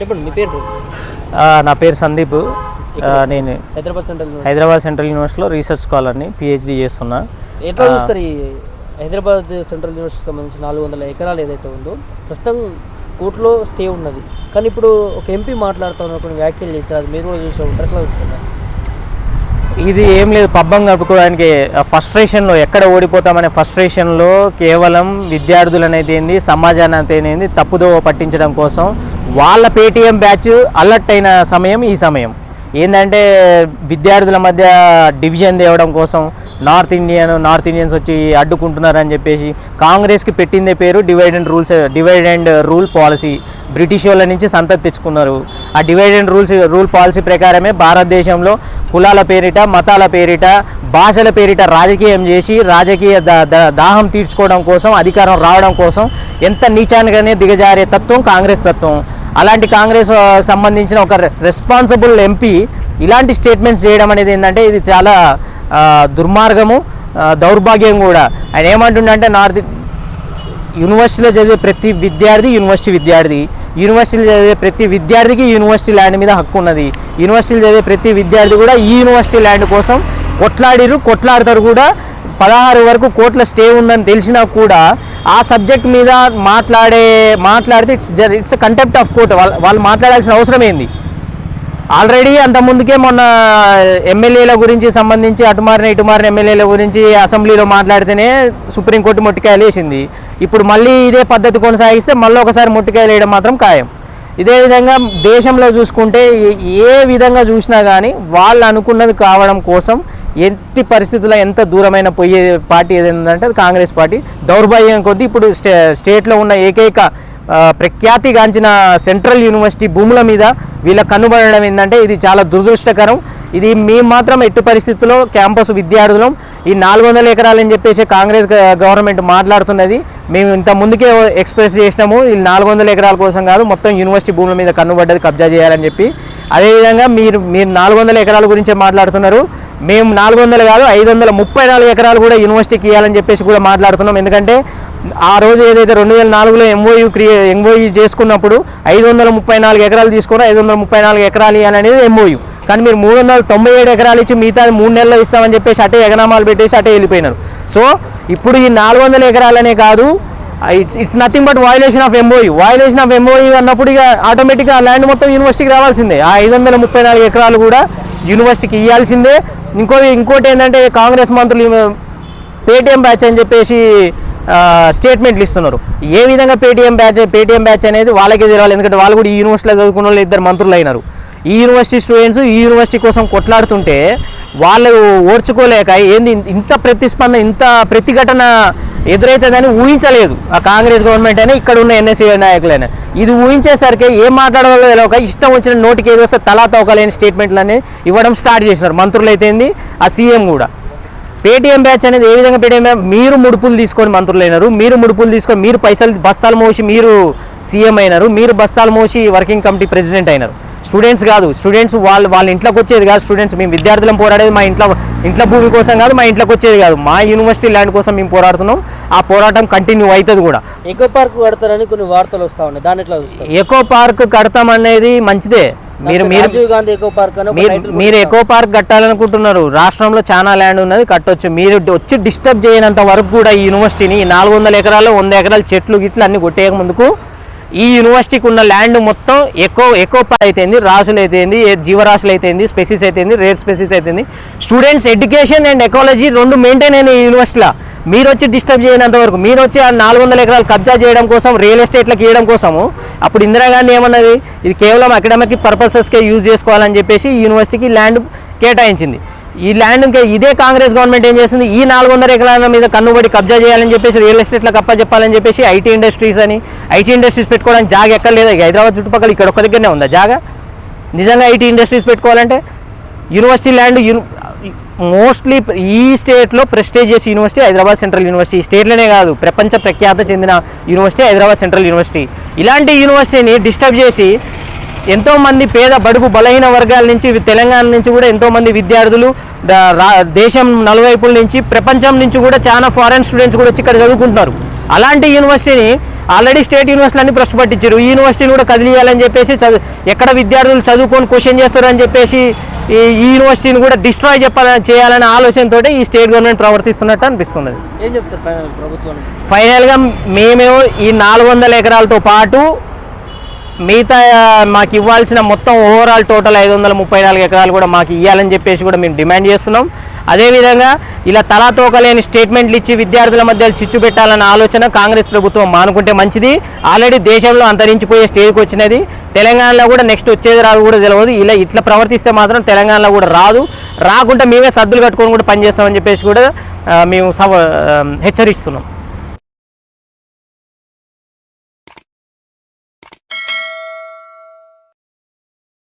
చెప్పండి మీ పేరు? నా పేరు సందీప్. నేను హైదరాబాద్ సెంట్రల్ హైదరాబాద్ సెంట్రల్ యూనివర్సిటీలో రీసెర్చ్ స్కాలర్ని పిహెచ్డి చేస్తున్నా. ఎట్లా చూస్తారు ఈ హైదరాబాద్ సెంట్రల్ యూనివర్సిటీకి సంబంధించి నాలుగు వందల ఎకరాలు ఏదైతే ఉందో ప్రస్తుతం కోర్టులో స్టే ఉన్నది. కానీ ఇప్పుడు ఒక ఎంపీ మాట్లాడుతూ ఉన్న కొన్ని వ్యాఖ్యలు చేస్తారు అది మీరు కూడా చూసే ఉంటారు ఎట్లా చూస్తున్నారు ఇది ఏం లేదు పబ్బం గడుపుకోవడానికి ఫస్ట్రేషన్లో ఎక్కడ ఓడిపోతామనే ఫస్ట్రేషన్లో కేవలం విద్యార్థులనైతే ఏంది సమాజాన్ని అయితే ఏంది తప్పుదో పట్టించడం కోసం వాళ్ళ పేటీఎం బ్యాచ్ అలర్ట్ అయిన సమయం ఈ సమయం. ఏంటంటే విద్యార్థుల మధ్య డివిజన్ తేవడం కోసం నార్త్ ఇండియన్ నార్త్ ఇండియన్స్ వచ్చి అడ్డుకుంటున్నారని చెప్పేసి కాంగ్రెస్కి పెట్టిందే పేరు divide and rules divide and rule policy. British వాళ్ళ నుంచి సంతతి తెచ్చుకున్నారు. ఆ divide and rules rule policy ప్రకారమే భారతదేశంలో కులాల పేరిట మతాల పేరిట భాషల పేరిట రాజకీయం చేసి రాజకీయ దా- దాహం తీర్చుకోవడం కోసం అధికారం రావడం కోసం ఎంత నీచానికనే దిగజారే తత్వం కాంగ్రెస్ తత్వం. అలాంటి కాంగ్రెస్ సంబంధించిన ఒక రెస్పాన్సిబుల్ ఎంపీ ఇలాంటి స్టేట్మెంట్స్ చేయడం అనేది ఏంటంటే ఇది చాలా దుర్మార్గము దౌర్భాగ్యం కూడా. ఆయన ఏమంటుండంటే నార్త్ యూనివర్సిటీలో చదివే ప్రతి విద్యార్థి యూనివర్సిటీ విద్యార్థి. యూనివర్సిటీలో చదివే ప్రతి విద్యార్థికి యూనివర్సిటీ ల్యాండ్ మీద హక్కు ఉన్నది. యూనివర్సిటీలో చదివే ప్రతి విద్యార్థి కూడా ఈ యూనివర్సిటీ ల్యాండ్ కోసం కొట్లాడిరు కొట్లాడతారు కూడా. పదహారు వరకు కోట్ల స్టే ఉందని తెలిసినా కూడా ఆ సబ్జెక్ట్ మీద మాట్లాడే మాట్లాడితే it's it's contempt of court వాళ్ళు వాళ్ళు మాట్లాడాల్సిన అవసరం ఏంది? ఆల్రెడీ అంత ముందుకే మొన్న ఎమ్మెల్యేల గురించి సంబంధించి అటుమారిన ఇటుమారిన ఎమ్మెల్యేల గురించి అసెంబ్లీలో మాట్లాడితేనే సుప్రీంకోర్టు మొట్టికాయలు వేసింది. ఇప్పుడు మళ్ళీ ఇదే పద్ధతి కొనసాగిస్తే మళ్ళీ ఒకసారి మొట్టికాయలు వేయడం మాత్రం ఖాయం. ఇదే విధంగా దేశంలో చూసుకుంటే ఏ విధంగా చూసినా కానీ వాళ్ళు అనుకున్నది కావడం కోసం ఎట్టి పరిస్థితుల్లో ఎంత దూరమైన పోయే పార్టీ ఏదైందంటే అది కాంగ్రెస్ పార్టీ. దౌర్భాగ్యం కొద్దీ ఇప్పుడు స్టే స్టేట్లో ఉన్న ఏకైక ప్రఖ్యాతిగాంచిన సెంట్రల్ యూనివర్సిటీ భూముల మీద వీళ్ళ కనుబడడం ఏంటంటే ఇది చాలా దురదృష్టకరం. ఇది మేము మాత్రం ఎట్టి పరిస్థితుల్లో క్యాంపస్ విద్యార్థులం. ఈ నాలుగు వందల ఎకరాలని చెప్పేసి కాంగ్రెస్ గవర్నమెంట్ మాట్లాడుతున్నది. మేము ఇంత ముందుకే ఎక్స్ప్రెస్ చేసినాము. ఈ నాలుగు వందల ఎకరాల కోసం కాదు మొత్తం యూనివర్సిటీ భూముల మీద కన్నుబడ్డది కబ్జా చేయాలని చెప్పి. అదేవిధంగా మీరు మీరు నాలుగు వందల ఎకరాల గురించే మాట్లాడుతున్నారు. మేము నాలుగు వందలు కాదు ఐదు వందల ముప్పై నాలుగు ఎకరాలు కూడా యూనివర్సిటీకి ఇవ్వాలని చెప్పేసి కూడా మాట్లాడుతున్నాం. ఎందుకంటే ఆ రోజు ఏదైతే రెండు వేల నాలుగులో ఎంఓయూ క్రియే ఎంఓయూ చేసుకున్నప్పుడు ఐదు వందల ముప్పై నాలుగు ఎకరాలు తీసుకొని ఐదు వందల ముప్పై నాలుగు ఎకరాలు ఇవ్వాలనేది ఎంఓయూ కానీ మీరు మూడు వందల తొంభై ఏడు ఎకరాలు ఇచ్చి మిగతా మూడు నెలల్లో ఇస్తామని చెప్పేసి అటే ఎగనామాలు పెట్టేసి అటే వెళ్ళిపోయినారు. సో ఇప్పుడు ఈ నాలుగు వందల ఎకరాలనే కాదు it's it's nothing but violation of MOU violation of MOU అన్నప్పుడు ఇక ఆటోమేటిక్గా ఆ ల్యాండ్ మొత్తం యూనివర్సిటీకి రావాల్సిందే. ఆ ఐదు వందల ముప్పై నాలుగు ఎకరాలు కూడా యూనివర్సిటీకి ఇవ్వాల్సిందే. ఇంకో ఇంకోటి ఏంటంటే కాంగ్రెస్ మంత్రులు పేటిఎం బ్యాచ్ అని చెప్పేసి స్టేట్మెంట్లు ఇస్తున్నారు. ఏ విధంగా పేటిఎం బ్యాచ్ పేటిఎం బ్యాచ్ అనేది వాళ్ళకే తెలియాలి. ఎందుకంటే వాళ్ళు కూడా ఈ యూనివర్సిటీలో చదువుకున్న వాళ్ళు ఇద్దరు మంత్రులు అయినారు. ఈ యూనివర్సిటీ స్టూడెంట్స్ ఈ యూనివర్సిటీ కోసం కొట్లాడుతుంటే వాళ్ళు ఓర్చుకోలేక ఏంది ఇంత ప్రతిస్పందన ఇంత ప్రతిఘటన ఎదురైతుందని ఊహించలేదు. ఆ కాంగ్రెస్ గవర్నమెంట్ అయినా ఇక్కడ ఉన్న ఎన్ఎస్ఏ నాయకులైనా. ఇది ఊహించేసరికి ఏం మాట్లాడాలో తెలియక ఇష్టం వచ్చిన నోటికి ఏదో వస్తే తలా తోకలేని స్టేట్మెంట్లు అనేది ఇవ్వడం స్టార్ట్ చేసినారు. మంత్రులు అయితేంది ఆ సీఎం కూడా. పేటీఎం బ్యాచ్ అనేది ఏ విధంగా పేటీఎం బ్యాచ్? మీరు ముడుపులు తీసుకొని మంత్రులు అయినారు. మీరు ముడుపులు తీసుకొని మీరు పైసలు బస్తాలు మోసి మీరు సీఎం అయినారు. మీరు బస్తాలు మోసి వర్కింగ్ కమిటీ ప్రెసిడెంట్ అయినారు. స్టూడెంట్స్ కాదు స్టూడెంట్స్ వాళ్ళు వాళ్ళ ఇంట్లోకి వచ్చేది కాదు స్టూడెంట్స్. మేము విద్యార్థులం పోరాడేది మా ఇంట్లో ఇంట్లో భూమి కోసం కాదు మా ఇంట్లోకి వచ్చేది కాదు. మా యూనివర్సిటీ ల్యాండ్ కోసం మేము పోరాడుతున్నాం. ఆ పోరాటం కంటిన్యూ అవుతుంది కూడా. ఎకో పార్క్ కడతారని కొన్ని వార్తలు వస్తా ఉన్నాయి. దాన్ని ఎట్లా ఎకో పార్క్ కడతాం అనేది మంచిదే. మీరు మీరు రాజీవ్ గాంధీ ఎకో పార్క్ మీరు ఎకో పార్క్ కట్టాలనుకుంటున్నారు. రాష్ట్రంలో చాలా ల్యాండ్ ఉన్నది కట్టొచ్చు. మీరు వచ్చి డిస్టర్బ్ చేయనంత వరకు కూడా ఈ యూనివర్సిటీని నాలుగు వందల ఎకరాలు వంద ఎకరాలు చెట్లు గిట్లు అన్ని కొట్టేయక ముందుకు ఈ యూనివర్సిటీకి ఉన్న ల్యాండ్ మొత్తం ఎక్కువ ఎక్కువ అయితేంది రాసులు అయితేంది జీవరాశులు అయితేంది స్పెసిస్ అయితేంది రేర్ స్పెసిస్ అయితేంది. స్టూడెంట్స్ ఎడ్యుకేషన్ అండ్ ఎకాలజీ రెండు మెయింటైన్ అయిన ఈ యూనివర్సిటీలో మీరు వచ్చి డిస్టర్బ్ చేయనంత వరకు. మీరు వచ్చి ఆ నాలుగు వందల ఎకరాలు కబ్జా చేయడం కోసం రియల్ ఎస్టేట్లకు ఇవ్వడం కోసము అప్పుడు ఇందిరాగాంధీ ఏమన్నది? ఇది కేవలం అకాడమిక్ పర్పసెస్కే యూజ్ చేసుకోవాలని చెప్పేసి ఈ యూనివర్సిటీకి ల్యాండ్ కేటాయించింది. ఈ ల్యాండ్ ఇంకా ఇదే కాంగ్రెస్ గవర్నమెంట్ ఏం చేసింది ఈ నాలుగు వందల ఎకరాల మీద కన్నుబడి కబ్జా చేయాలని చెప్పేసి రియల్ ఎస్టేట్లో కప్ప చెప్పాలని చెప్పేసి ఐటీ ఇండస్ట్రీస్ అని ఐటీ ఇండస్ట్రీస్ పెట్టుకోవడానికి జాగా ఎక్కడ లేదు. హైదరాబాద్ చుట్టుపక్కల ఇక్కడ ఒక్క దగ్గరనే ఉందా జాగా? నిజంగా ఐటీ ఇండస్ట్రీస్ పెట్టుకోవాలంటే యూనివర్సిటీ ల్యాండ్ యూని మోస్ట్లీ ఈ స్టేట్లో prestigious university Hyderabad central university స్టేట్లోనే కాదు ప్రపంచ ప్రఖ్యాత చెందిన యూనివర్సిటీ హైదరాబాద్ సెంట్రల్ యూనివర్సిటీ ఇలాంటి యూనివర్సిటీని డిస్టర్బ్ చేసి ఎంతో మంది పేద బడుగు బలహీన వర్గాల నుంచి తెలంగాణ నుంచి కూడా ఎంతో మంది విద్యార్థులు దేశం నలువైపుల నుంచి ప్రపంచం నుంచి కూడా చాలా ఫారెన్ స్టూడెంట్స్ కూడా వచ్చి ఇక్కడ చదువుకుంటున్నారు. అలాంటి యూనివర్సిటీని ఆల్రెడీ స్టేట్ యూనివర్సిటీలు అన్ని ప్రశ్న పట్టించారు. ఈ యూనివర్సిటీని కూడా కదిలియాలని చెప్పేసి చదువు ఎక్కడ విద్యార్థులు చదువుకొని క్వశ్చన్ చేస్తారని చెప్పేసి ఈ ఈ యూనివర్సిటీని కూడా డిస్ట్రాయ్ చెప్పాలని చేయాలనే ఆలోచనతో ఈ స్టేట్ గవర్నమెంట్ ప్రవర్తిస్తున్నట్టు అనిపిస్తున్నది. ఏం చెప్తారు ఫైనల్గా మేమేమో ఈ నాలుగు వందల ఎకరాలతో పాటు మిగతా మాకు ఇవ్వాల్సిన మొత్తం ఓవరాల్ టోటల్ ఐదు వందల ముప్పై నాలుగు ఎకరాలు కూడా మాకు ఇవ్వాలని చెప్పేసి కూడా మేము డిమాండ్ చేస్తున్నాం. అదేవిధంగా ఇలా తలాతోకలేని స్టేట్మెంట్లు ఇచ్చి విద్యార్థుల మధ్య చిచ్చు పెట్టాలన్న ఆలోచన కాంగ్రెస్ ప్రభుత్వం మానుకుంటే మంచిది. ఆల్రెడీ దేశంలో అంతరించిపోయే స్టేజ్కి వచ్చినది. తెలంగాణలో కూడా నెక్స్ట్ వచ్చేది రాదు కూడా తెలియదు ఇలా ఇట్లా ప్రవర్తిస్తే మాత్రం తెలంగాణలో కూడా రాదు. రాకుండా మేమే సర్దులు కట్టుకొని కూడా పనిచేస్తామని చెప్పేసి కూడా మేము సవ హెచ్చరిస్తున్నాం.